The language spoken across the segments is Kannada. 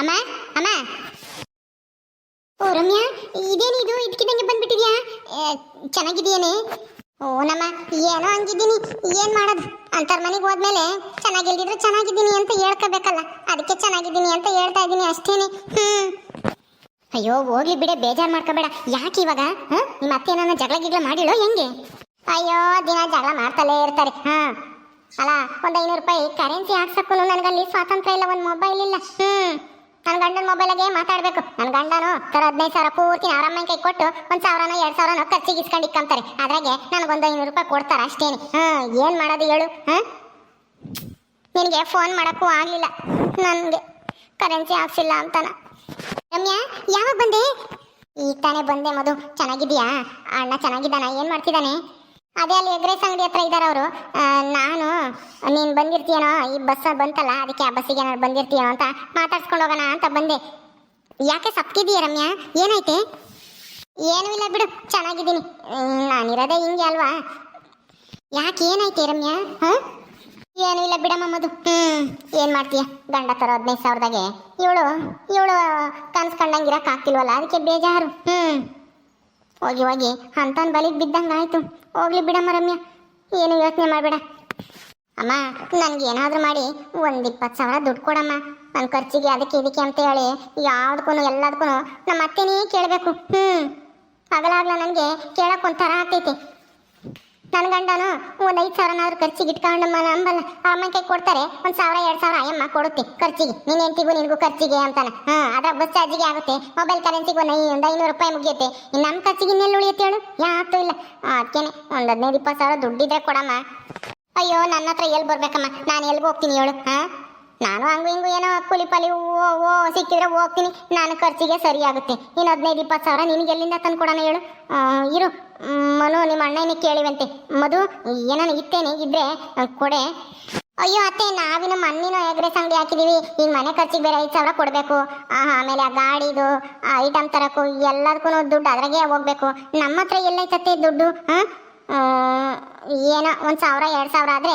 ಅಮ್ಮ ಅಮ್ಮ. ಓ, ರಮ್ಯಾ ಇದೇನಿದು ಇದ್ಕಿದಂಗೆ ಬಂದ್ಬಿಟ್ಟಿದ್ಯಾ? ಚೆನ್ನಾಗಿದೆಯೇನೆ ಓ, ನಮ್ಮ, ಏನೋ ಹಂಗಿದ್ದೀನಿ. ಏನು ಮಾಡೋದು? ಅಂತರ್ ಮನೆಗೆ ಹೋದ್ಮೇಲೆ ಚೆನ್ನಾಗಿಲ್ದಿದ್ರೆ ಚೆನ್ನಾಗಿದ್ದೀನಿ ಅಂತ ಹೇಳ್ಕೋಬೇಕಲ್ಲ. ಅದಕ್ಕೆ ಚೆನ್ನಾಗಿದ್ದೀನಿ ಅಂತ ಹೇಳ್ತಾ ಇದ್ದೀನಿ ಅಷ್ಟೇನೆ. ಹ್ಮ್. ಅಯ್ಯೋ, ಹೋಗ್ಲಿ ಬಿಡೆ, ಬೇಜಾರು ಮಾಡ್ಕೋಬೇಡ. ಯಾಕೆ ಇವಾಗ? ಹ? ನಿಮ್ಮ ಅತ್ತೆ ನನ್ನ ಜಗಳ ಗಿಗಳ ಮಾಡಿಳೋ ಹೆಂಗೆ? ಅಯ್ಯೋ, ದಿನ ಜಗಳ ಮಾಡ್ತಲೇ ಇರ್ತಾರೆ. ಹಾ. ಅಲ್ಲ, ಒಂದು ಐನೂರು ರೂಪಾಯಿ ಕರೆನ್ಸಿ ಹಾಕ್ಸಕ್ಕೂ ನನಗಲ್ಲಿ ಸ್ವಾತಂತ್ರ್ಯ ಇಲ್ಲ, ಒಂದು ಮೊಬೈಲ್ ಇಲ್ಲ. ಹ್ಮ್. ನನ್ನ ಗಂಡನ ಮೊಬೈಲಾಗೆ ಮಾತಾಡಬೇಕು. ನನ್ನ ಗಂಡನು ತರ ಹದಿನೈದು ಸಾವಿರ ಪೂರ್ತಿ ಆರಾಮಾಗಿ ಕೈ ಕೊಟ್ಟು ಒಂದು ಸಾವಿರನೋ ಎರಡು ಸಾವಿರನೋ ಖರ್ಚಿಗೆ ಇಸ್ಕೊಂಡು ಇಕ್ಕಂತಾರೆ ಅದ್ರಾಗೆ ನನಗೊಂದು ಐನೂರು ರೂಪಾಯಿ ಕೊಡ್ತಾರೆ ಅಷ್ಟೇನೆ. ಹಾಂ, ಏನು ಮಾಡೋದು ಹೇಳು? ಹಾಂ? ನಿನಗೆ ಫೋನ್ ಮಾಡೋಕ್ಕೂ ಆಗಲಿಲ್ಲ. ನನಗೆ ಕರೆನ್ಸಿ ಹಾಕ್ಸಿಲ್ಲ ಅಂತಾನ. ರಮ್ಯಾ, ಯಾವಾಗ ಬಂದೆ? ಈಗ ತಾನೇ ಬಂದೆ ಮಧು. ಚೆನ್ನಾಗಿದ್ಯಾ ಅಣ್ಣ ಚೆನ್ನಾಗಿದ್ದಾನ? ಏನು ಮಾಡ್ತಿದ್ದಾನೆ? ಅದೇ ಅಲ್ಲಿ ಎಗ್ರೆಸ್ ಅಂಗಡಿ ಹತ್ರ ಇದ್ದಾರೆ ಅವರು. ನಾನು, ನೀನು ಬಂದಿರ್ತೀಯನೋ? ಈ ಬಸ್ ಬಂತಲ್ಲ, ಅದಕ್ಕೆ ಆ ಬಸ್ಸಿಗೆ ಏನಾದ್ರು ಬಂದಿರ್ತೀಯೋ ಅಂತ ಮಾತಾಡ್ಸ್ಕೊಂಡು ಹೋಗೋಣ ಅಂತ ಬಂದೆ. ಯಾಕೆ ಸಪ್ಕಿದೀಯ ರಮ್ಯಾ? ಏನೈತೆ ಏನೂ ಇಲ್ಲ ಬಿಡು, ಚೆನ್ನಾಗಿದ್ದೀನಿ. ನಾನು ನಾನಿರೋದೇ ಹಿಂಗೆ ಅಲ್ವಾ? ಯಾಕೆ ಏನೈತೆ ರಮ್ಯಾ? ಹಾಂ? ಏನೂ ಇಲ್ಲ ಬಿಡಮ್ಮ ಮದು ಹ್ಮ್, ಏನು ಮಾಡ್ತೀಯ? ಗಂಡ ತರ ಹದಿನೈದು ಸಾವಿರದಾಗೆ. ಇವಳು ಇವಳು ಕನ್ಸ್ ಕಂಡಂಗೆ ಆಗ್ತಿಲ್ವಲ್ಲ, ಅದಕ್ಕೆ ಬೇಜಾರು. ಹ್ಮ್. ಹೋಗಿ ಹೋಗಿ ಅಂತನ್ ಬಲಿಗೆ ಬಿದ್ದಂಗೆ ಆಯ್ತು. ಹೋಗ್ಲಿ ಬಿಡಮ್ಮ ರಮ್ಯ. ಏನು ಯೋಚನೆ ಮಾಡಬೇಡ. ಅಮ್ಮ ನನಗೆ ಏನಾದರೂ ಮಾಡಿ ಒಂದು ಇಪ್ಪತ್ತು ಸಾವಿರ ದುಡ್ಡು ಕೊಡಮ್ಮ. ನನ್ನ ಖರ್ಚಿಗೆ ಅದಕ್ಕೆ ಇದಕ್ಕೆ ಅಂತ ಹೇಳಿ ಯಾವ್ದಕ್ಕೂ ಎಲ್ಲದಕ್ಕೂ ನಮ್ಮ ಅತ್ತೆನೇ ಕೇಳಬೇಕು. ಹ್ಞೂ ಹಗಲಾಗ್ಲ ನನಗೆ ಕೇಳಕ್ಕೆ ಒಂಥರ ಆಗ್ತೈತೆ. ನನ್ನ ಗಂಡನು ಒಂದು ಐದು ಸಾವಿರನಾದ್ರೂ ಖರ್ಚಿಗೆ ಇಟ್ಕೊಂಡು ನಂಬಲ್ಲ. ಅಮ್ಮಕ್ಕೆ ಕೊಡ್ತಾರೆ, ಒಂದು ಸಾವಿರ, ಎರಡು ಸಾವಿರ ಅಯ್ಯಮ್ಮ ಕೊಡುತ್ತೆ ಖರ್ಚಿಗೆ. ನಿನ್ನ ಹೆಂಡತಿಗೂ ನಿನಗೂ ಖರ್ಚಿಗೆ ಅಂತಾನೆ. ಹಾಂ ಅದ್ರ ಬಸ್ ಚಾರ್ಜಿಗೆ ಆಗುತ್ತೆ. ಮೊಬೈಲ್ ಕರೆನ್ಸಿಗೆ ಒಂದು ಒಂದು ಐನೂರು ರೂಪಾಯಿ ಮುಗಿಯುತ್ತೆ. ಇನ್ನು ನಮ್ಮ ಖರ್ಚಿಗೆ ಇನ್ನೆಲ್ಲ ಉಳಿಯುತ್ತೆ ಹೇಳು? ಇಲ್ಲ. ಅದಕ್ಕೇನೆ ಒಂದು ಹದಿನೈದು, ಇಪ್ಪತ್ತು ಸಾವಿರ ದುಡ್ಡಿದ್ರೆ ಕೊಡಮ್ಮ. ಅಯ್ಯೋ, ನನ್ನ ಹತ್ರ ಎಲ್ಲಿ ಬರ್ಬೇಕಮ್ಮ? ನಾನು ಎಲ್ಲಿಗೆ ಹೋಗ್ತೀನಿ ಹೇಳು, ಹಾಂ? ನಾನು ಹಂಗು ಹಿಂಗು ಏನೋ ಕೂಲಿ ಪಾಲಿ ಓ ಓ ಸಿಕ್ಕಿದ್ರೆ ಹೋಗ್ತೀನಿ. ನಾನು ಖರ್ಚಿಗೆ ಸರಿ ಆಗುತ್ತೆ. ಇನ್ನು ಹದಿನೈದು, ಇಪ್ಪತ್ತು ಸಾವಿರ ನಿನಗೆ ಎಲ್ಲಿಂದ ತಂದು ಕೊಡೋಣ ಹೇಳು? ಇರು. ಮನು, ನಿಮ್ಮ ಅಣ್ಣನಿಗೆ ಕೇಳಿವಂತೆ. ಮಧು ಏನಾನ ಇತ್ತೇನೆ, ಇದ್ರೆ ಕೊಡೆ. ಅಯ್ಯೋ ಅತ್ತೆ ನಾವಿನ ಮಣ್ಣಿನ ಎಗ್ರೆಸ್ ಅಂಗಡಿ ಹಾಕಿದೀವಿ. ಈಗ ಮನೆ ಖರ್ಚಿಗೆ ಬೇರೆ ಐದು ಸಾವಿರ ಕೊಡಬೇಕು. ಆಮೇಲೆ ಆ ಗಾಡಿದು ಐಟಮ್ ತರಕು ಎಲ್ಲದಕ್ಕೂ ದುಡ್ಡು ಅದ್ರಾಗೆ ಹೋಗ್ಬೇಕು. ನಮ್ಮ ಹತ್ರ ಎಲ್ಲೈತತ್ತೆ ದುಡ್ಡು ಹಾಂ ಏನೋ ಒಂದು ಸಾವಿರ, ಎರಡು ಸಾವಿರ ಆದರೆ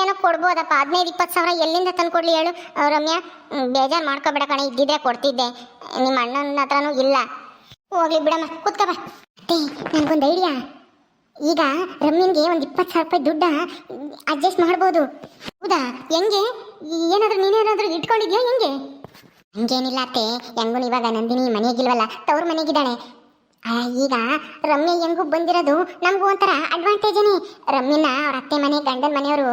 ಏನೋ ಕೊಡ್ಬೋದಪ್ಪ. ಹದಿನೈದು, ಇಪ್ಪತ್ತು ಸಾವಿರ ಎಲ್ಲಿಂದ ತಂದು ಕೊಡಲಿ ಹೇಳು. ರಮ್ಯಾ ಬೇಜಾರು ಮಾಡ್ಕೋಬೇಡ ಕಣ, ಇದ್ದಿದ್ರೆ ಕೊಡ್ತಿದ್ದೆ. ನಿಮ್ಮ ಅಣ್ಣನ ಹತ್ರನೂ ಇಲ್ಲ. ಹೋಗ್ಲಿ ಬಿಡಮ್ಮ, ಕೂತ್ಕ ಬಾ. ಅತ್ತೆ ನನಗೊಂದು ಐಡಿಯಾ. ಈಗ ರಮ್ಯನ್ಗೆ ಒಂದು ಇಪ್ಪತ್ತು ಸಾವಿರ ರೂಪಾಯಿ ದುಡ್ಡ ಅಡ್ಜಸ್ಟ್ ಮಾಡ್ಬೋದು. ಹೌದಾ? ಹೆಂಗೆ? ಏನಾದರೂ ನೀನೇನಾದರೂ ಇಟ್ಕೊಂಡಿದ್ಯಾ ಹೆಂಗೆ? ಹಂಗೇನಿಲ್ಲ ಅತ್ತೆ. ಹೆಂಗೂ ಇವಾಗ ನಂದಿನಿ ಮನೆಗಿಲ್ವಲ್ಲ ತವ್ರ ಮನೆಗಿದ್ದಾಳೆ ಈಗ ರಮ್ಯ ಹೆಂಗೂ ಬಂದಿರೋದು ನಮಗೂ ಒಂಥರ ಅಡ್ವಾಂಟೇಜನೇ ರಮ್ಯನ ಅವ್ರ ಅತ್ತೆ ಮನೆ, ಗಂಡನ ಮನೆಯವರು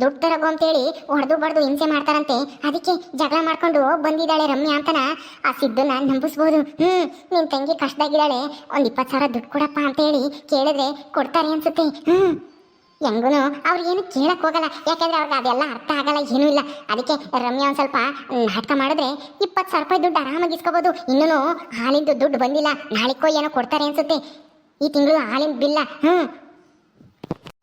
ದುಡ್ಡು ತರಗು ಅಂತೇಳಿ ಹೊಡೆದು ಬಡ್ದು ಹಿಂಸೆ ಮಾಡ್ತಾರಂತೆ. ಅದಕ್ಕೆ ಜಗಳ ಮಾಡ್ಕೊಂಡು ಬಂದಿದ್ದಾಳೆ ರಮ್ಯ ಅಂತನ. ಆ ಸಿದ್ದನ್ನ ನಂಬಿಸ್ಬೋದು. ಹ್ಮ್ ನಿನ್ನ ತಂಗಿ ಕಷ್ಟದಾಗಿದ್ದಾಳೆ. ಒಂದ್ ಇಪ್ಪತ್ತು ಸಾವಿರ ದುಡ್ಡು ಕೊಡಪ್ಪ ಅಂತೇಳಿ ಕೇಳಿದ್ರೆ ಕೊಡ್ತಾರೆ ಅನ್ಸುತ್ತೆ. ಹ್ಮ್. ಹೆಂಗೂ ಅವ್ರಿಗೇನು ಕೇಳಕ್ಕೆ ಹೋಗಲ್ಲ. ಯಾಕಂದ್ರೆ ಅವ್ರಿಗೆ ಅದೆಲ್ಲ ಅರ್ಥ ಆಗಲ್ಲ, ಏನೂ ಇಲ್ಲ. ಅದಕ್ಕೆ ರಮ್ಯಾ ಒಂದು ಸ್ವಲ್ಪ ನಾಟಕ ಮಾಡಿದ್ರೆ ಇಪ್ಪತ್ತು ಸಾವಿರ ರೂಪಾಯಿ ದುಡ್ಡು ಆರಾಮಾಗಿ ಇಸ್ಕೋಬೋದು. ಇನ್ನೂ ಹಾಲಿಂದು ದುಡ್ಡು ಬಂದಿಲ್ಲ. ನಾಳಿಕೋ ಏನೋ ಕೊಡ್ತಾರೆ ಅನ್ಸುತ್ತೆ. ಈ ತಿಂಗಳು ಹಾಲಿನ ಬಿಲ್ಲ ಹ್ಞೂ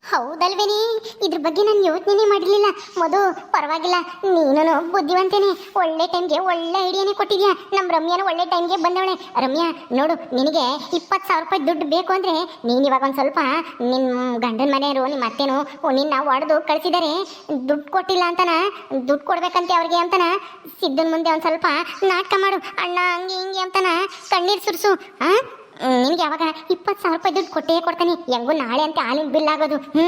ಹೌದಲ್ವೇನಿ ಇದ್ರ ಬಗ್ಗೆ ನಾನು ಯೋಚನೆ ಮಾಡಿರ್ಲಿಲ್ಲ. ಮಧು, ಪರವಾಗಿಲ್ಲ. ನೀನು ಬುದ್ಧಿವಂತೇನೆ. ಒಳ್ಳೆ ಟೈಮ್ಗೆ ಒಳ್ಳೆ ಐಡಿಯಾನೇ ಕೊಟ್ಟಿದ್ಯಾ? ನಮ್ಮ ರಮ್ಯಾನ ಒಳ್ಳೆ ಟೈಮ್ಗೆ ಬಂದವಳೆ. ರಮ್ಯಾ, ನೋಡು, ನಿನಗೆ ಇಪ್ಪತ್ತು ಸಾವಿರ ರೂಪಾಯಿ ದುಡ್ಡು ಬೇಕು ಅಂದರೆ ನೀನು ಇವಾಗ ಒಂದು ಸ್ವಲ್ಪ ನಿಮ್ಮ ಗಂಡನ ಮನೆಯವರು ನಿಮ್ಮ ಅತ್ತೆನೂ ನಿನ್ನ ಒಡೆದು ಕಳಿಸಿದ್ದಾರೆ ದುಡ್ಡು ಕೊಟ್ಟಿಲ್ಲ ಅಂತನ? ದುಡ್ಡು ಕೊಡ್ಬೇಕಂತೆ ಅವ್ರಿಗೆ ಅಂತನ? ಸಿದ್ದನ ಮುಂದೆ ಒಂದು ಸ್ವಲ್ಪ ನಾಟಕ ಮಾಡು. ಅಣ್ಣ, ಹಂಗೆ ಹಿಂಗೆ ಅಂತನ? ಕಣ್ಣೀರು ಸುರಿಸು ಹಾಂ ನಿನಗೆ ಯಾವಾಗ ಇಪ್ಪತ್ತು ಸಾವಿರ ರೂಪಾಯಿ ದುಡ್ಡು ಕೊಟ್ಟೇ ಕೊಡ್ತಾನೆ. ಹೆಂಗೂ ನಾಳೆ ಅಂತ ಹಾಲಿನ ಬಿಲ್ ಆಗೋದು. ಹ್ಞೂ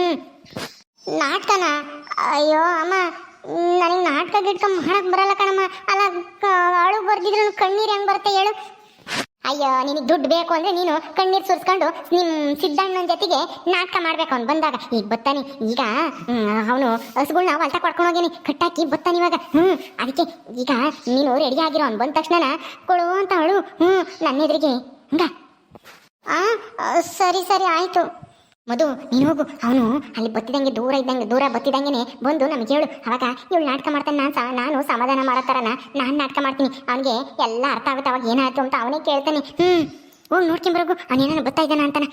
ನಾಟಕನ? ಅಯ್ಯೋ, ಅಮ್ಮ, ನನಗೆ ನಾಟಕ ಗಿಟ್ಕ ಮಾಡಕ್ ಬರಲ್ಲ ಕಣಮ್ಮ. ಅಲ್ಲ ಅಳು ಬರ್ದಿದ್ರು ಕಣ್ಣೀರು ಹೆಂಗ್ ಬರುತ್ತೆ ಹೇಳು. ಅಯ್ಯೋ, ನಿನಗೆ ದುಡ್ಡು ಬೇಕು ಅಂದ್ರೆ ನೀನು ಕಣ್ಣೀರು ಸುರಿಸ್ಕೊಂಡು ನಿಮ್ಮ ಸಿದ್ದಣ್ಣನ ಜೊತೆಗೆ ನಾಟಕ ಮಾಡ್ಬೇಕು ಅವ್ನು ಬಂದಾಗ. ಈಗ ಬತ್ತಾನೆ ಈಗ ಅವನು ಹಸುಗಳ್ನ ಹೊಲ್ಟ ಕೊಡ್ಕೊಂಡು ಹೋಗಿನಿ ಕಟ್ಟಾಕಿ ಬತ್ತಾನೆ ಇವಾಗ. ಹ್ಞೂ ಅದಕ್ಕೆ ಈಗ ನೀನು ರೆಡಿ ಆಗಿರೋ ಅವ್ನು ಬಂದ ತಕ್ಷಣ ಕೊಡು ಅಂತ ಅವಳು ಹ್ಞೂ ನನ್ನ ಎದುರಿಗೆ. ಹಂಗ. ಆ ಸರಿ ಸರಿ, ಆಯ್ತು. ಮಧು, ನೀನು ಹೋಗು. ಅವನು ಅಲ್ಲಿ ಬತ್ತಿದಂಗೆ ದೂರ ಇದ್ದಂಗೆ, ದೂರ ಬತ್ತಿದಂಗೆನೆ ಬಂದು ನಮ್ಗೆ ಹೇಳು. ಅವಾಗ ಇವಳು ನಾಟಕ ಮಾಡ್ತಾನೆ ನಾನು ಸಾ ನಾನು ಸಮಾಧಾನ ಮಾಡೋ ಥರನ ನಾನು ನಾಟಕ ಮಾಡ್ತೀನಿ. ಅವನಿಗೆ ಎಲ್ಲ ಅರ್ಥ ಆಗುತ್ತೆ. ಅವಾಗ ಏನಾಯ್ತು ಅಂತ ಅವನೇ ಕೇಳ್ತಾನೆ. ಹ್ಞೂ ಹೋಗಿ ನೋಡ್ಕೊಂಬರೋಗು ಅವನೇನೋ ಬರ್ತಾ ಇದ್ದಾನ ಅಂತಾನೆ.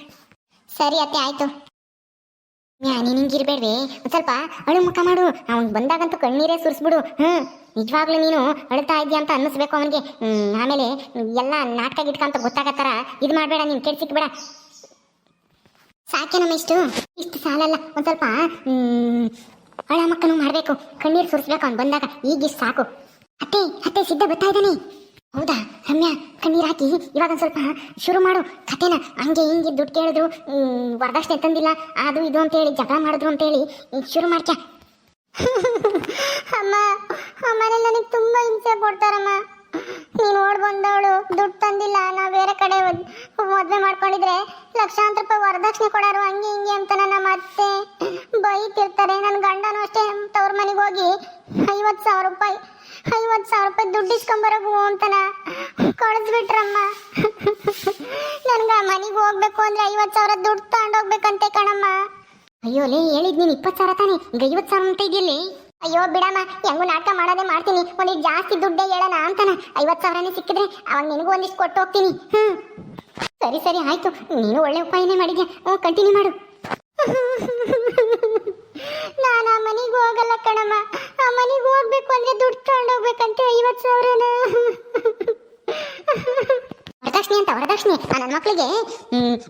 ಸರಿ ಅತ್ತೆ, ಆಯ್ತು. ನೀನು ಹಿಂಗಿರ್ಬೇಡ್ವೆ ಒಂದು ಸ್ವಲ್ಪ ಅಳು ಮುಖ ಮಾಡು. ಅವ್ನು ಬಂದಾಗಂತೂ ಕಣ್ಣೀರೇ ಸುರಿಸ್ಬಿಡು. ಹ್ಞೂ ನಿಜವಾಗ್ಲೂ ನೀನು ಅಳ್ತಾ ಇದೆಯಾ ಅಂತ ಅನ್ನಿಸ್ಬೇಕು ಅವನಿಗೆ. ಆಮೇಲೆ ಎಲ್ಲ ನಾಟಕ ಗಿಟ್ಕ ಅಂತ ಗೊತ್ತಾಗತ್ತಾರ ಇದು ಮಾಡಬೇಡ ನೀನು ಕೆಡ್ಸಿಕ್ಬೇಡ ಸಾಕೇನಮ್ಮ ಇಷ್ಟು? ಇಷ್ಟು ಸಾಲಲ್ಲ. ಒಂದು ಸ್ವಲ್ಪ ಹ್ಮ್, ಅಳ ಮಕ್ಕನು ಮಾಡಬೇಕು. ಕಣ್ಣೀರು ಸುರಿಸ್ಬೇಕು ಅವ್ನು ಬಂದಾಗ. ಈಗ ಇಷ್ಟು ಸಾಕು. ಅತ್ತೆ ಅತ್ತೆ ಸಿದ್ಧ ಬರ್ತಾ ಹೌದಾ? ರಮ್ಯಾ, ಕಣ್ಣೀರ್ ಹಾಕಿ. ಇವಾಗ ಸ್ವಲ್ಪ ಶುರು ಮಾಡು. ಕತೆನ ಹಂಗೆ ಹಿಂಗೆ ದುಡ್ಡು ಕೇಳಿದ್ರು. ವರದಕ್ಷಿಣೆ ತಂದಿಲ್ಲ. ಅದು ಇದು ಅಂತೇಳಿ, ಜಗಳ ಮಾಡಿದ್ರು ಅಂತೇಳಿ. ಹೇಳಿ ಶುರು ಮಾಡ್ಕ ಅಮ್ಮ ಅಮ್ಮನೇ ನನಗೆ ತುಂಬಾ ಹಿಂಸೆ ಕೊಡ್ತಾರಮ್ಮ. ನೀನು ಓಡ್ ಬಂದವಳು, ದುಡ್ಡು ತಂದಿಲ್ಲ ನಾ ಬೇರೆ ಕಡೆ ಮದುವೆ ಮಾಡ್ಕೊಂಡಿದ್ರೆ ಲಕ್ಷಾಂತರ ರೂಪಾಯಿ ವರದಕ್ಷಿಣೆ ಕೊಡೋರು ಹಂಗೆ ಹಿಂಗೆ ಅಂತ ನನ್ನ ಮತ್ತೆ ಬೈತಿರ್ತಾರೆ. ನನ್ನ ಗಂಡನೂ ಅಷ್ಟೇ ತವ್ರ ಮನೆಗೆ ಹೋಗಿ ಐವತ್ತು ಸಾವಿರ ರೂಪಾಯಿ ಐವತ್ತು ಸಾವಿರ ರೂಪಾಯಿ ದುಡ್ಡು ಇಸ್ಕೊಂಬರೋಗು ಅಂತನ ಕಳಿಸ್ಬಿಟ್ರಮ್ಮ. ನನ್ಗೆ ಮನೆಗೆ ಹೋಗ್ಬೇಕು ಅಂದ್ರೆ ಐವತ್ತು ಸಾವಿರ ದುಡ್ಡು ತಗೊಂಡೋಗ್ಬೇಕಂತೆ ಕಣಮ್ಮ. ಅಯ್ಯೋ ಲೇ, ಹೇಳಿದ್ ನೀನು ಇಪ್ಪತ್ತು ಸಾವಿರ ತಾನೆ? ಈಗ ಐವತ್ತು ಸಾವಿರ ಅಂತ ಇದೆಯಲ್ಲಿ? ಅಯ್ಯೋ ಬಿಡಮ್ಮ, ಹೆಂಗು ನಾಟಕ ಮಾಡೋದೇ ಮಾಡ್ತೀನಿ. ಒಂದಿಷ್ಟು ಜಾಸ್ತಿ ದುಡ್ಡೇ ಹೇಳೋಣ ಅಂತಾನ. ಐವತ್ತು ಸಾವಿರನೇ ಸಿಕ್ಕಿದ್ರೆ ಅವಾಗ ನಿನಗೂ ಒಂದಿಷ್ಟು ಕೊಟ್ಟು ಹೋಗ್ತೀನಿ. ಹ್ಞೂ ಸರಿ ಸರಿ, ಆಯ್ತು. ನೀನು ಒಳ್ಳೆ ಉಪಾಯನೇ ಮಾಡಿದ್ಯಾ? ಹ್ಞೂ ಕಂಟಿನ್ಯೂ ಮಾಡು. ನಾನು ಆ ಮನೆಗೆ ಹೋಗಲ್ಲ ಕಣಮ್ಮ. ಆ ಮನೆಗೆ ಹೋಗ್ಬೇಕು ಅಂದ್ರೆ ದುಡ್ಡು ತಗೊಂಡೋಗ್ಬೇಕಂತೆ ಐವತ್ತು ಸಾವಿರನ. ವರದಕ್ಷಿಣೆ ಆ ನನ್ನ ಮಕ್ಕಳಿಗೆ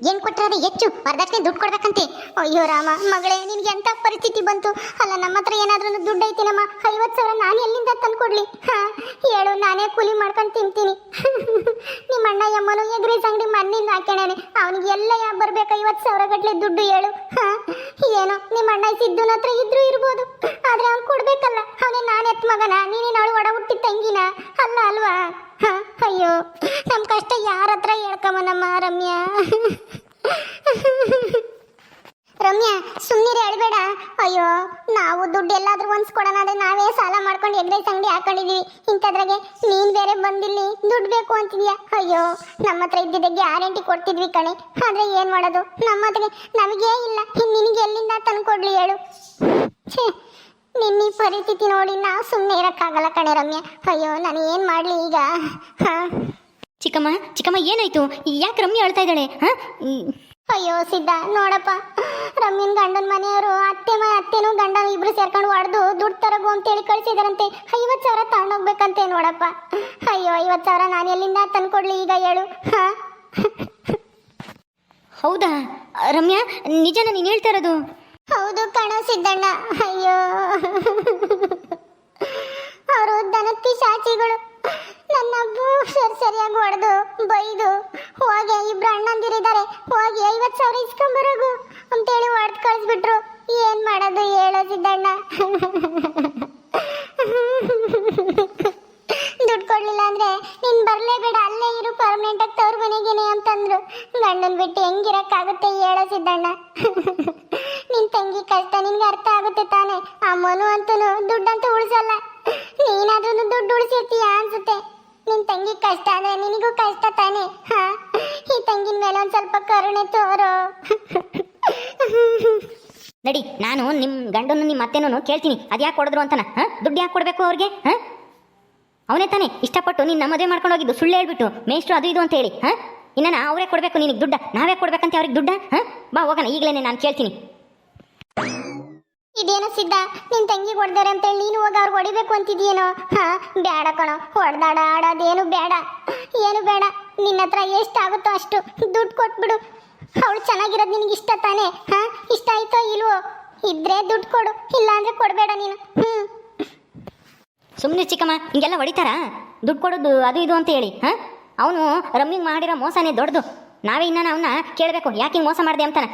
ಏನು ಕೊಟ್ಟರೆ ಹೆಚ್ಚು, ವರದಕ್ಷಿಣೆ ದುಡ್ಡು ಕೊಡ್ಬೇಕಂತೆ. ಅಯ್ಯೋ ರಾಮ, ಮಗಳೇ, ನಿನ್ಗೆ ಎಂತ ಪರಿಸ್ಥಿತಿ ಬಂತು? ಅಲ್ಲ, ನಮ್ಮ ಹತ್ರ ಏನಾದ್ರೂ ದುಡ್ಡು ಐತಿನಮ್ಮ ಐವತ್ತು ಸಾವಿರ ನಾನು ಎಲ್ಲಿಂದ ತಂದುಕೊಡ್ಲಿ ಹಾ, ಹೇಳು, ನಾನೇ ಕೂಲಿ ಮಾಡ್ಕೊಂಡು ತಿಂತೀನಿ. ನಿಮ್ಮ ಅಣ್ಣ ಯಮ್ಮನು ಎಗ್ರೀಸ್ ಅಂಗಡಿ ಮಣ್ಣಿಂದ ಹಾಕ್ಯಾಣೆ ಅವನಿಗೆ ಎಲ್ಲ ಯಾ ಬರ್ಬೇಕು, ಐವತ್ತು ಸಾವಿರ ಗಟ್ಲೆ ದುಡ್ಡು ಹೇಳು. ಹಾ, ಏನೋ, ನಿಮ್ಮ ಅಣ್ಣ ಸಿದ್ದುನ ಹತ್ರ ಇದ್ರೂ ಇರ್ಬೋದು. ಆದ್ರೆ ಅವ್ನು ಕೊಡ್ಬೇಕಲ್ಲ. ಅವನೇ ನಾನು ಎತ್ ಮಗನ, ನೀನೇನು ಅವಳು ಒಡ ಹುಟ್ಟಿದ ತಂಗಿನ. ಅಲ್ಲ, ಅಲ್ವಾ? ಅಯ್ಯೋ ನಮ್ಮ ಕಷ್ಟ ಯಾರ ಹತ್ರ ಹೇಳ್ಕೊಂಬನಮ್ಮ, ರಮ್ಯಾ? ರಮ್ಯಾ ಸುಮ್ಮನೆ ಹೇಳ್ಬೇಡ. ಅಯ್ಯೋ, ನಾವು ದುಡ್ಡು ಎಲ್ಲಾದ್ರೂ ಹೊಂದ್ಸ್ಕೊಡೋಣ ನಾವೇ ಸಾಲ ಮಾಡ್ಕೊಂಡು ಎಗ್ರೈಸ್ ಅಂಗಡಿ ಹಾಕೊಂಡಿದೀವಿ. ಇಂಥದ್ರಾಗೆ ನೀನ್ ಬೇರೆ ಬಂದಿಲ್ಲಿ ದುಡ್ಡು ಬೇಕು ಅಂತಿದ್ಯಾ? ಅಯ್ಯೋ, ನಮ್ಮ ಹತ್ರ ಇದ್ದಿದ್ದ ಗ್ಯಾರಂಟಿ ಕೊಡ್ತಿದ್ವಿ ಕಣೆ. ಆದ್ರೆ ಏನ್ ಮಾಡೋದು? ನಮ್ಮ ಹತ್ರ ನಮಗೇ ಇಲ್ಲ. ನಿನಗೆ ಎಲ್ಲಿಂದ ತಂದ್ಕೊಡ್ಲಿ ಹೇಳು? ನಿನ್ನ ಪರಿಸ್ಥಿತಿ ನೋಡಿ ನಾ ಸುಮ್ಮನೆ ಇರಕ್ಕಾಗಲ್ಲ ಕಣೆ ರಮ್ಯಾ. ಅಯ್ಯೋ ನಾನು ಏನ್ ಮಾಡ್ಲಿ ಈಗ? ಹಾ? ಚಿಕ್ಕಮ್ಮ ಚಿಕ್ಕಮ್ಮ ಏನಾಯ್ತು? ಯಾಕೆ ರಮ್ಯ ಅಳ್ತಾ ಇದ್ದಾಳೆ? ಹಾ? ಅಯ್ಯೋ ಸಿದ್ಧ ನೋಡಪ್ಪ. ರಮ್ಯನ್ ಗಂಡನ ಮನೆಯವರು ಅತ್ತೆ ಮ ಅತ್ತೆನೂ ಗಂಡನ ಇಬ್ರು ಸೇರ್ಕೊಂಡು ಹೊಡೆದು ದುಡ್ಡು ತರಗು ಅಂತೇಳಿ ಕಳಿಸಿದಾರಂತೆ. ಐವತ್ತು ಸಾವಿರ ತಗೊಂಡೋಗ್ಬೇಕಂತೆ ನೋಡಪ್ಪ. ಅಯ್ಯೋ ಐವತ್ತು ಸಾವಿರ ನಾನು ಎಲ್ಲಿಂದ ತಂದ್ಕೊಡ್ಲಿ ಈಗ ಹೇಳು. ಹಾ? ಹೌದಾ? ರಮ್ಯಾ ನಿಜನ ನೀನು ಹೇಳ್ತಾ ಇರೋದು? ಹೌದು ಕಣ ಸಿದ್ದಣ್ಣ. ಅಯ್ಯೋ. ಅವರು ದನಕ್ಕೆ ಪಿಶಾಚಿಗಳು ನನ್ನ ಸರಿ ಸರಿಯಾಗಿ ಹೊಡೆದು, ಬೈದು, ಹೋಗಿ ಇಬ್ರು ಅಣ್ಣಂದಿರಿದ್ದಾರೆ. ಹೋಗಿ ಐವತ್ತು ಸಾವಿರ ಇಸ್ಕೊಂಬರೋಗು ಅಂತೇಳಿ ಹೊಡೆದು ಕಳಿಸ್ಬಿಟ್ರು. ಏನ್ ಮಾಡೋದು ಹೇಳೋ ಸಿದ್ದಣ್ಣ. ದುಡ್ಡು ಕೊಡ್ಲಿಲ್ಲ ಅಂದ್ರೆ ನೀನ್ ಬರ್ಲೇಬೇಡ, ಅಲ್ಲೇ ಇರು ಪರ್ಮನೆಂಟ್ ಆಗಿ ತವ್ರ ಮನೆಗೇನೆ ಅಂತಂದ್ರು. ಗಂಡನ್ ಬಿಟ್ಟು ಹೆಂಗಿರಕ್ಕಾಗುತ್ತೆ ಹೇಳೋ ಸಿದ್ದಣ್ಣ. ನಿನ್ ತಂಗಿ ಕಷ್ಟ ನಿನ್ಗೆ ಅರ್ಥ ಆಗುತ್ತೆ ತಾನೆ. ಅಮ್ಮನು ಅಂತೂ ದುಡ್ಡಂತೂ ಉಳಿಸಲ್ಲ. ನೀನಾದ್ರೂ ದುಡ್ಡು ಉಳಿಸಿರ್ತೀಯ ಅನ್ಸುತ್ತೆ. ನಿನ್ ತಂಗಿ ಕಷ್ಟ ಅಂದ್ರೆ ನಿನಗೂ ಕಷ್ಟ ತಾನೆ. ಹಾ? ಈ ತಂಗಿನ ಮೇಲೆ ಒಂದ್ ಸ್ವಲ್ಪ ಕರುಣೆ ತೋರು. ನಡಿ, ನಾನು ನಿಮ್ಮ ಗಂಡನ್ನು ನಿಮ್ಮ ಅತ್ತೆನೂ ಕೇಳ್ತೀನಿ. ಅದು ಯಾಕೆ ಕೊಡಿದ್ರು ಅಂತನ? ಹಾಂ? ದುಡ್ಡು ಯಾಕೆ ಕೊಡಬೇಕು ಅವ್ರಿಗೆ? ಹಾಂ? ಅವನೇ ತಾನೇ, ಇಷ್ಟಪಟ್ಟು ನಿನ್ನ ಮದುವೆ ಮಾಡ್ಕೊಂಡು ಹೋಗಿದ್ದು ಸುಳ್ಳು ಹೇಳ್ಬಿಟ್ಟು, ಮೇಷ್ಟ್ರು ಅದು ಇದು ಅಂತ ಹೇಳಿ, ಹಾಂ? ಇನ್ನ ಅವರೇ ಕೊಡಬೇಕು ನಿನಗೆ ದುಡ್ಡ ನಾವೇ ಕೊಡ್ಬೇಕಂತ ಅವ್ರಿಗೆ ದುಡ್ಡ, ಹಾಂ? ಬಾ, ಹೋಗೋಣ ಈಗಲೇ ನಾನು ಕೇಳ್ತೀನಿ. ಇದೇನು ಸಿದ್ಧ? ನಿನ್ ತಂಗಿ ಹೊಡ್ದಾರೆ ಅಂತೇಳಿ ನೀನು ಹೋಗಿ ಅವ್ರಿಗೆ ಹೊಡಿಬೇಕು ಅಂತಿದ್ಯೇನೋ? ಹಾ ಬೇಡ ಕಣೋ. ಹೊಡ್ದಾಡ, ಆಡೋದೇನು ಬೇಡ ಏನು ಬೇಡ ನಿನ್ನ ಹತ್ರ ಎಷ್ಟಾಗುತ್ತೋ ಅಷ್ಟು ದುಡ್ಡು ಕೊಟ್ಬಿಡು. ಅವಳು ಚೆನ್ನಾಗಿರೋದು ನಿನಗೆ ಇಷ್ಟ ತಾನೇ? ಹಾ, ಇಷ್ಟ ಆಯ್ತೋ ಇಲ್ವೋ? ಇದ್ರೆ ದುಡ್ಡು ಕೊಡು. ಇಲ್ಲಾಂದ್ರೆ ಕೊಡ್ಬೇಡ ಕೊಡಬೇಡ ನೀನು. ಹ್ಮ್. ಸುಮ್ಮನೆ ಚಿಕ್ಕಮ್ಮ, ಹಿಂಗೆಲ್ಲ ಹೊಡಿತಾರಾ? ದುಡ್ಡು ಕೊಡೋದು ಅದು ಇದು ಅಂತ ಹೇಳಿ, ಹಾಂ? ಅವನು ರಮ್ಮಿಂಗ್ ಮಾಡಿರೋ ಮೋಸನೇ ದೊಡ್ಡದು. ನಾವೇ ಇನ್ನ ಅವನ್ನ ಕೇಳಬೇಕು? ಯಾಕೆ ಮೋಸ ಮಾಡಿದೆ ಅಂತಾನೆ?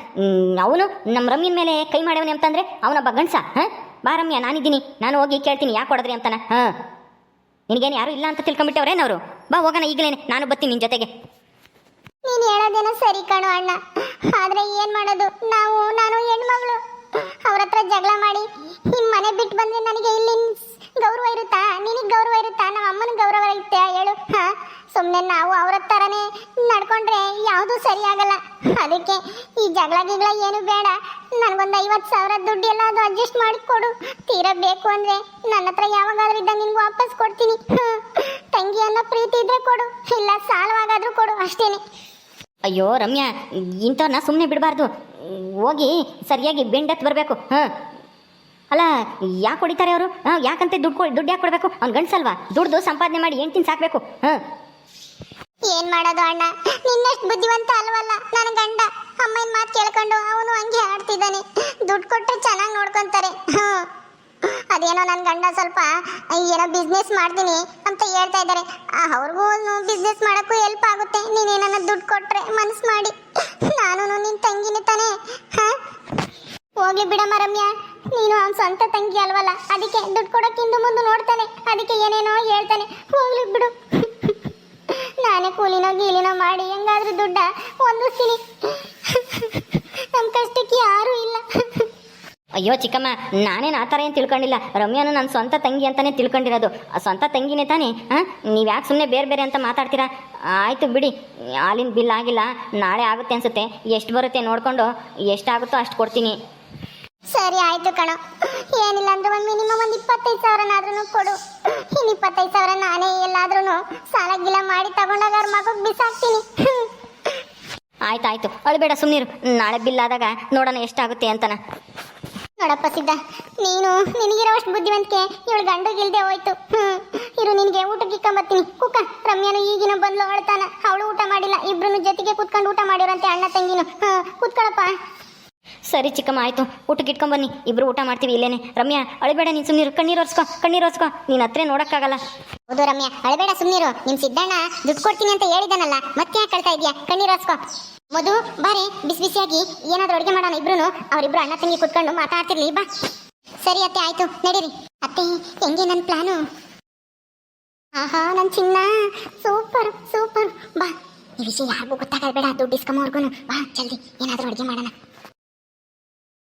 ಅವನು ನಮ್ಮ ರಮ್ಮಿನ ಮೇಲೆ ಕೈ ಮಾಡ್ಯವನೆ ಅಂತಂದ್ರೆ ಅವನೊಬ್ಬ ಗಂಡ್ಸ, ಹಾಂ? ಬಾ ರಮ್ಯ, ನಾನಿದ್ದೀನಿ. ನಾನು ಹೋಗಿ ಕೇಳ್ತೀನಿ, ಯಾಕೆ ಹೊಡೆದ್ರಿ ಅಂತಾನೆ? ಹಾಂ. ನಿನಗೇನು ಯಾರು ಇಲ್ಲ ಅಂತ ತಿಳ್ಕೊಂಬಿಟ್ಟವ್ರೇನವರು ಬಾ ಹೋಗೋಣ ಈಗಲೇ ನಾನು ಬರ್ತೀನಿ ನಿನ್ನ ಜೊತೆಗೆ. ನೀನು ಹೇಳೋದೇನೋ ಸರಿ ಕಣೋ ಅಣ್ಣ. ಆದ್ರೆ ಏನ್ ಮಾಡೋದು? ನಾವು, ನಾನು ಹೆಣ್ಮಗಳು. ಅವ್ರ ಹತ್ರ ಜಗಳ ಮಾಡಿ ನಿಮ್ಮ ಮನೆ ಬಿಟ್ಟು ಬಂದ್ರೆ ನನಗೆ ಇಲ್ಲಿ ಗೌರವ ಇರುತ್ತಾ? ನಿನಗೆ ಗೌರವ ಇರುತ್ತಾ? ನಮ್ಮ ಅಮ್ಮನ ಸುಮ್ಮನೆ ನಾವು ಅವ್ರ ಥರನೇ ನಡ್ಕೊಂಡ್ರೆ ಯಾವುದು ಸರಿಯಾಗಲ್ಲ ಅದಕ್ಕೆ ಈ ಜಗಳ ಗಿಗಳ ಏನು ಬೇಡ. ನನಗೊಂದು ಐವತ್ತು ಸಾವಿರ ದುಡ್ಡು ಎಲ್ಲ ಅದು ಅಡ್ಜಸ್ಟ್ ಮಾಡಿ ಕೊಡು. ತೀರಾ ಬೇಕು ಅಂದ್ರೆ ನನ್ನ ಹತ್ರ ಯಾವಾಗಾದ್ರೂ ಇದ್ದ ನಿನ್ಗೆ ವಾಪಸ್ ಕೊಡ್ತೀನಿ. ತಂಗಿ ಅನ್ನೋ ಪ್ರೀತಿ ಇದ್ರೆ ಕೊಡು. ಇಲ್ಲ ಸಾಲವಾಗಾದ್ರೂ ಕೊಡು ಅಷ್ಟೇನೆ. ಅಯ್ಯೋ ರಮ್ಯಾ ಇಂಥವ್ರನ್ನ ಸುಮ್ಮನೆ ಬಿಡಬಾರ್ದು. ಹೋಗಿ ಸರಿಯಾಗಿ ಬೆಂಡತ್ ಬರಬೇಕು. ಹಾಂ ಅಲ್ಲ, ಯಾಕೆ ಹೊಡಿತಾರೆ ಅವರು? ಹಾಂ, ಯಾಕಂತೆ ದುಡ್ಡು ದುಡ್ಡು ಯಾಕೆ ಕೊಡಬೇಕು? ಅವ್ನು ಗಂಡಸಲ್ವಾ? ದುಡ್ದು ಸಂಪಾದನೆ ಮಾಡಿ ಹೆಂಡ್ತಿನ ಸಾಕಬೇಕು. ಹಾಂ ಏನ್ ಮಾಡೋದು ಅಣ್ಣ? ನಿನ್ನಷ್ಟು ಬುದ್ಧಿವಂತ ಅಲ್ವಲ್ಲ ನನ್ನ ಗಂಡ. ಅಮ್ಮನ ಮಾತು ಕೇಳ್ಕೊಂಡು ಅವನು ಹಂಗೆ ಆಡ್ತಿದ್ದಾನೆ. ದುಡ್ಡು ಕೊಟ್ಟರೆ ಚೆನ್ನಾಗಿ ನೋಡ್ಕೊಂತಾರೆ. ಅದೇನೋ ನನ್ನ ಗಂಡ ಸ್ವಲ್ಪ ಏನೋ ಬಿಸ್ನೆಸ್ ಮಾಡ್ತೀನಿ ಅಂತ ಹೇಳ್ತಾ ಇದ್ದಾರೆ. ಅವ್ರಿಗೂ ಬಿಸ್ನೆಸ್ ಮಾಡೋಕ್ಕೂ ಹೆಲ್ಪ್ ಆಗುತ್ತೆ. ನೀನೇನ ದುಡ್ಡು ಕೊಟ್ಟರೆ ಮನಸ್ಸು ಮಾಡಿ. ನಾನು ನಿನ್ನ ತಂಗಿನೇ ತಾನೇ. ಹಾ? ಹೋಗ್ಲಿ ಬಿಡಮ್ಮ ರಮ್ಯಾ. ನೀನು ಅವ್ನ ಸ್ವಂತ ತಂಗಿ ಅಲ್ವಲ್ಲ? ಅದಕ್ಕೆ ದುಡ್ಡು ಕೊಡೋಕ್ಕಿಂದು ಮುಂದೆ ನೋಡ್ತಾನೆ. ಅದಕ್ಕೆ ಏನೇನೋ ಹೇಳ್ತಾನೆ. ಹೋಗ್ಲಿ ಬಿಡು. ನಾನೇ ಕೂಲಿನೋ ಗೀಲಿನೋ ಮಾಡಿ ಹೆಂಗಾದ್ರೂ ದುಡ್ಡ ಸಿನಿ. ನಮ್ಮ ಕಷ್ಟಕ್ಕೆ ಯಾರೂ ಇಲ್ಲ. ಅಯ್ಯೋ ಚಿಕ್ಕಮ್ಮ ನಾನೇನು ಆ ಥರ ಏನು ತಿಳ್ಕೊಂಡಿಲ್ಲ. ರಮ್ಯಾನು ನನ್ನ ಸ್ವಂತ ತಂಗಿ ಅಂತಾನೆ ತಿಳ್ಕೊಂಡಿರೋದು. ಆ ಸ್ವಂತ ತಂಗಿನೇ ತಾನೇ ಹಾಂ ನೀವು ಯಾಕೆ ಸುಮ್ಮನೆ ಬೇರೆ ಬೇರೆ ಅಂತ ಮಾತಾಡ್ತೀರಾ? ಆಯಿತು ಬಿಡಿ ಹಾಲಿನ ಬಿಲ್ ಆಗಿಲ್ಲ ನಾಳೆ ಆಗುತ್ತೆ ಅನ್ಸುತ್ತೆ. ಎಷ್ಟು ಬರುತ್ತೆ ನೋಡಿಕೊಂಡು ಎಷ್ಟಾಗುತ್ತೋ ಅಷ್ಟು ಕೊಡ್ತೀನಿ. ಸರಿ ಆಯಿತು ಕಣ. ಏನಿಲ್ಲ ಅಂದ್ರೆ ಒಂದು ಮಿನಿಮಮ್ ಒಂದು ಇಪ್ಪತ್ತೈದು ಸಾವಿರನಾದ್ರೂ ಕೊಡು. ಇಪ್ಪತ್ತೈದು ಸಾವಿರ ನಾನೇ ಎಲ್ಲಾದ್ರೂ ಸಾಲ ಗಿಲ ಮಾಡಿ ತಗೊಂಡಾಗ ಅವ್ರ ಮಗು ಬಿಸಾಕ್ತೀನಿ. ಆಯ್ತು ಅಳ್ಬೇಡ ಅಳಬೇಡ ಸುಮ್ಮನಿರು ನಾಳೆ ಬಿಲ್ ಆದಾಗ ನೋಡೋಣ ಎಷ್ಟಾಗುತ್ತೆ ಅಂತನ. ನೋಡಪ್ಪ ಸಿದ್ಧ ನೀನು ನಿನಗಿರೋಷ್ಟು ಬುದ್ಧಿವಂತಿಕೆ ಇವಳು ಗಂಡು ಗಿಲ್ದೇ ಹೋಯ್ತು. ಹ್ಮ್ ಇರು ನಿನಗೆ ಊಟಕ್ಕೆ ಇಕ್ಕೊಂಬತ್ತೀನಿ ಕುಕ್ಕ ರಮ್ಯಾನು ಈಗಿನ ಬಂದ್ಲು ಅಳ್ತಾನ. ಅವಳು ಊಟ ಮಾಡಿಲ್ಲ ಇಬ್ರು ಜೊತೆಗೆ ಕುತ್ಕೊಂಡು ಊಟ ಮಾಡಿರಂತೆ ಅಣ್ಣ ತಂಗಿನು. ಹ್ಮ್ ಕೂತ್ಕೊಳಪ್ಪ. ಸರಿ ಚಿಕ್ಕಮ್ಮ, ಆಯಿತು. ಊಟಕ್ಕೆ ಇಟ್ಕೊಂಬನ್ನಿ ಇಬ್ರು ಊಟ ಮಾಡ್ತೀವಿ ಇಲ್ಲೇನೆ. ರಮ್ಯಾ, ಅಳಬೇಡ, ನೀನು ಸುಮ್ಮನಿರು ಕಣ್ಣೀರು ಒರ್ಸ್ಕೊ ಕಣ್ಣೀರು ಒರ್ಸ್ಕೊ. ನೀನು ಹತ್ರ ನೋಡೋಕ್ಕಾಗಲ್ಲ. ಹೌದು ರಮ್ಯಾ, ಅಳಬೇಡ ಸುಮ್ಮನಿರು ನಿಮ್ಮ ಸಿದ್ದಣ್ಣ ದುಡ್ಡು ಕೊಡ್ತೀನಿ ಅಂತ ಹೇಳಿದಾನಲ್ಲ, ಮತ್ತೆ ಯಾಕೆ ಕಳ್ತಾ ಇದೆಯಾ? ಕಣ್ಣೀರು ಹಾಸ್ಕೊ ಮಧು, ಬಾರೆ, ಬಿಸಿ ಬಿಸಿಯಾಗಿ ಏನಾದರೂ ಅಡುಗೆ ಮಾಡೋಣ ಇಬ್ರು ಅವರಿಬ್ರು ಅಣ್ಣ ತಂಗಿ ಕುತ್ಕೊಂಡು ಮಾತಾಡ್ತಿರ್ಲಿ, ಬಾ. ಸರಿ ಅತ್ತೆ, ಆಯ್ತು. ನಡೀರಿ. ಅತ್ತೆ, ಹೆಂಗೆ ನನ್ನ ಪ್ಲಾನು? ಆಹಾ ನನ್ನ ಚಿನ್ನ. Super super. ಬಾ. ಈ ವಿಷಯ ಯಾರಿಗೂ ಗೊತ್ತಾಗಲ್ಬೇಡ. ದುಡ್ಡು ಇಸ್ಕೊಂಬವ್ರಿಗೂ ಬಾ, ಜಲ್ದಿ. ಏನಾದರೂ ಅಡುಗೆ ಮಾಡೋಣ.